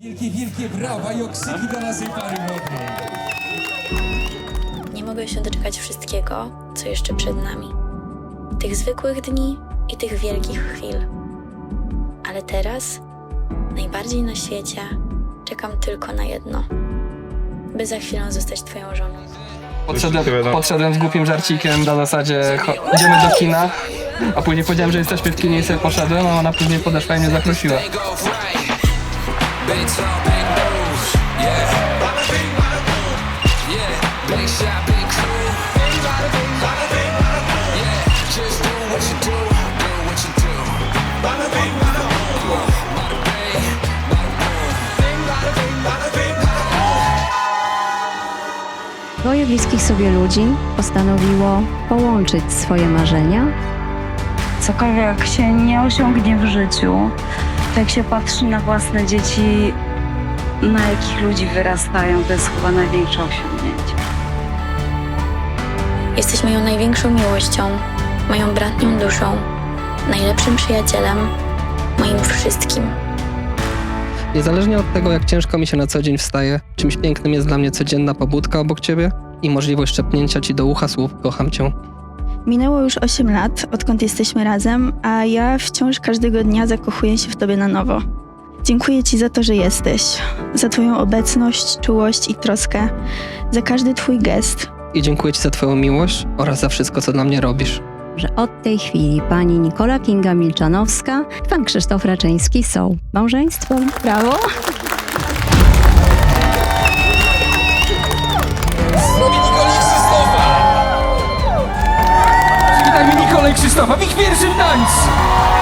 Wielkie, wielkie brawa i okrzyki dla naszej pary wodnej. Nie mogę się doczekać wszystkiego, co jeszcze przed nami. Tych zwykłych dni i tych wielkich chwil. Ale teraz, najbardziej na świecie, czekam tylko na jedno. By za chwilę zostać Twoją żoną. Podszedłem, podszedłem z głupim żarcikiem na zasadzie cho- idziemy do kina, a później powiedziałem, że jesteśmy w kinie i sobie poszedłem, a ona później podeszła i mnie zaprosiła. Big talk, big moves. Yeah. Yeah. Big shot, big crew. Yeah. Just do what you do. Do what you do. Bada bing, bada boom. Bada bing, bada boom. Bada bing, bada bing, Dwoje bliskich sobie ludzi postanowiło połączyć swoje marzenia cokolwiek się nie osiągnie w życiu, jak się patrzy na własne dzieci, na jakich ludzi wyrastają, to jest chyba największe osiągnięcie. Jesteś moją największą miłością, moją bratnią duszą, najlepszym przyjacielem, moim wszystkim. Niezależnie od tego, jak ciężko mi się na co dzień wstaje, czymś pięknym jest dla mnie codzienna pobudka obok ciebie i możliwość szepnięcia ci do ucha słów kocham cię. Minęło już 8 lat, odkąd jesteśmy razem, a ja wciąż każdego dnia zakochuję się w tobie na nowo. Dziękuję ci za to, że jesteś, za twoją obecność, czułość i troskę, za każdy twój gest. I dziękuję ci za twoją miłość oraz za wszystko, co dla mnie robisz. że od tej chwili pani Nikola Kinga Milczanowska i pan Krzysztof Raczyński są małżeństwem. Brawo! Krzysztofa. Ich wierzę w nas!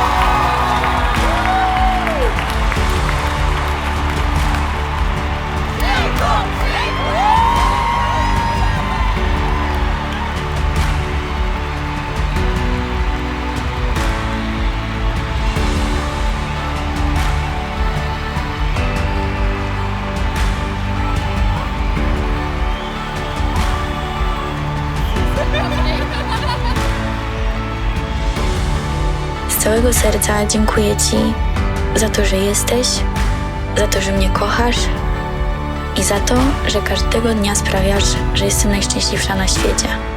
Całego serca dziękuję Ci za to, że jesteś, za to, że mnie kochasz i za to, że każdego dnia sprawiasz, że jestem najszczęśliwsza na świecie.